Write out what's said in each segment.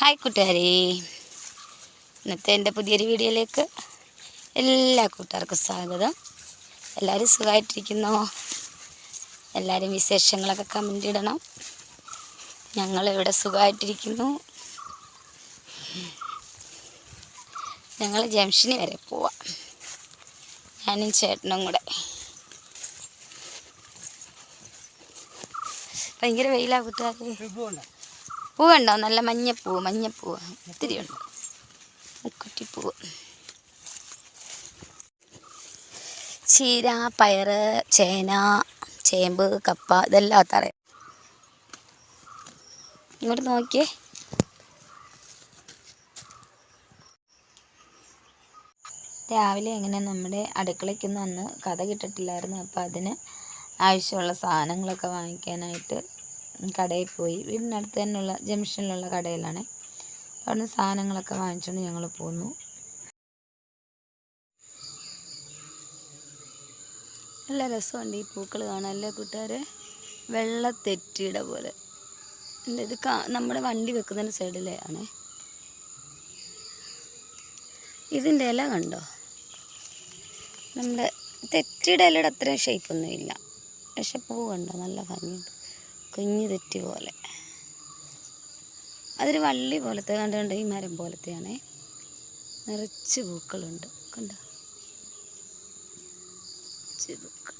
Hi കൂട്ടുകാരി. ഇന്നത്തെ എന്റെ പുതിയൊരു വീഡിയോയിലേക്ക് എല്ലാ കൂട്ടുകാർക്കും സ്വാഗതം. എല്ലാവരും സുഖമായിട്ടിരിക്കുന്നോ? എല്ലാവരും വിശേഷങ്ങളൊക്കെ കമന്റ് ഇടണം. ഞങ്ങളിവിടെ സുഖമായിട്ടിരിക്കുന്നു. ഞങ്ങൾ ജംഷനി വരെ പോവാം. ഞാനും ചേട്ടനും കൂടെ. ഭയങ്കര വെയിലാ കൂട്ടുകാരി. പൂവുണ്ടോ നല്ല മഞ്ഞപ്പൂവ് മഞ്ഞപ്പൂവ് ഒത്തിരി ഉണ്ട്. മുക്കുറ്റിപ്പൂവ് ചീര പയറ് ചേന ചേമ്പ് കപ്പ ഇതെല്ലാം തറയും ഇങ്ങോട്ട് നോക്കിയേ. രാവിലെ എങ്ങനെ നമ്മുടെ അടുക്കളയ്ക്കൊന്നും അന്ന് കഥ കിട്ടിട്ടില്ലായിരുന്നു അപ്പോൾ അതിന് ആവശ്യമുള്ള സാധനങ്ങളൊക്കെ വാങ്ങിക്കാനായിട്ട് കടയിൽ പോയി വീടിനടുത്ത് തന്നെയുള്ള ജംഗ്ഷനിലുള്ള കടയിലാണ്. അവിടുന്ന് സാധനങ്ങളൊക്കെ വാങ്ങിച്ചുകൊണ്ട് ഞങ്ങൾ പോന്നു. നല്ല രസമുണ്ട് ഈ പൂക്കൾ കാണാൻ. അല്ലേ കൂട്ടുകാരെ? വെള്ള തെറ്റിയുടെ പോലെ ഇത് നമ്മുടെ വണ്ടി വെക്കുന്നതിന്റെ സൈഡിലെ ആണേ. ഇതിന്റെ ഇല കണ്ടോ? നമ്മുടെ തെറ്റിയുടെ ഇലയുടെ അത്രയും ഷേപ്പൊന്നും ഇല്ല പക്ഷെ പൂ കണ്ടോ? നല്ല ഭംഗിയുണ്ട്. കുഞ്ഞു തെറ്റി പോലെ. അതൊരു വള്ളി പോലത്തെ കണ്ടുകൊണ്ട് ഈ മരം പോലത്തെയാണ്. നിറച്ച് പൂക്കളുണ്ട്. കണ്ടോ? പൂക്കൾ.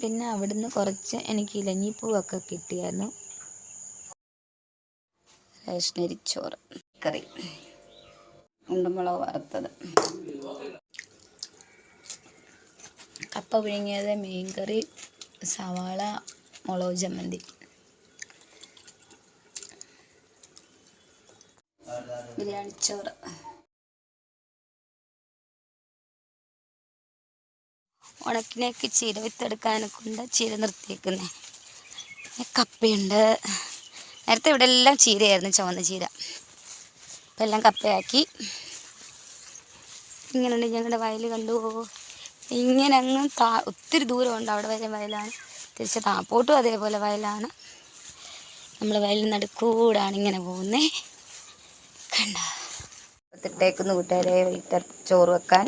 പിന്നെ അവിടുന്ന് കുറച്ച് എനിക്ക് ഇലഞ്ഞിപ്പൂവൊക്കെ കിട്ടിയായിരുന്നു. റേഷനരി ചോറ് കറി ഉണ്ടമുളക് വറുത്തത്. കപ്പ പുഴുങ്ങിയത് മീൻകറി സവാള മുളക് ചമ്മന്തി. ബിരിയാണി ചോറ്. ഉണക്കിനേക്ക് ചീര വിത്തെടുക്കാനൊക്കെ ഉണ്ട്. ചീര നിർത്തിയേക്കുന്നേ. പിന്നെ കപ്പയുണ്ട്. നേരത്തെ ഇവിടെ എല്ലാം ചീരയായിരുന്നു ചുവന്ന ചീര. ഇപ്പം എല്ലാം കപ്പയാക്കി. ഇങ്ങനെയുണ്ട് ഞങ്ങളുടെ വയൽ കണ്ടു. ഇങ്ങനെ അങ്ങ് താ ഒത്തിരി ദൂരമുണ്ട് അവിടെ വരെ വയലാണ്. തിരിച്ച് താപ്പോട്ടും അതേപോലെ വയലാണ്. നമ്മൾ വയലിൽ നടുക്കൂടാണ് ഇങ്ങനെ പോകുന്നേ. കണ്ട. ഇട്ടേക്കുന്ന കൂട്ടുകാരെ വീട്ടർ ചോറ് വെക്കാൻ.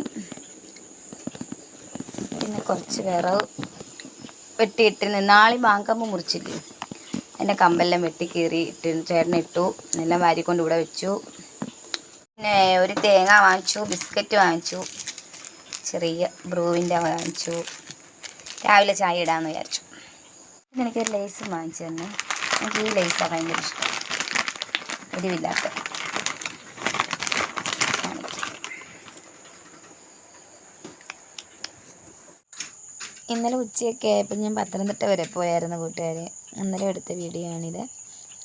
പിന്നെ കുറച്ച് വിറവ് വെട്ടിയിട്ടിരുന്ന്. നാളെ മാങ്കമ്പ് മുറിച്ചില്ലേ? എന്റെ കമ്പെല്ലാം വെട്ടി കീറി ഇട്ട് ചേട്ടൻ ഇട്ടു. എല്ലാം വാരിക്കൊണ്ട് ഇവിടെ വെച്ചു. പിന്നെ ഒരു തേങ്ങ വാങ്ങിച്ചു ബിസ്ക്കറ്റ് വാങ്ങിച്ചു. ചെറിയ ബ്രൂവിന്റെ വാങ്ങിച്ചു. രാവിലെ ചായ ഇടാമെന്ന് വിചാരിച്ചു. പിന്നെ എനിക്കൊരു ലേസ് വാങ്ങിച്ചു തന്നെ. എനിക്ക് ഈ ലേസാണ് ഭയങ്കര ഇഷ്ടം. എരിവില്ലാത്ത ഇന്നലെ ഉച്ചയൊക്കെ ആയപ്പോൾ ഞാൻ പത്തനംതിട്ട വരെ പോയായിരുന്നു കൂട്ടുകാരെ. ഇന്നലെ എടുത്ത വീഡിയോ ആണിത്.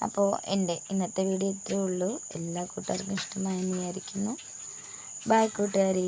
അപ്പോൾ എന്റെ ഇന്നത്തെ വീഡിയോ ഇത്രയേ ഉള്ളൂ. എല്ലാ കൂട്ടുകാർക്കും ഇഷ്ടമായെന്ന് വിചാരിക്കുന്നു. ബായ് കൂട്ടുകാരി.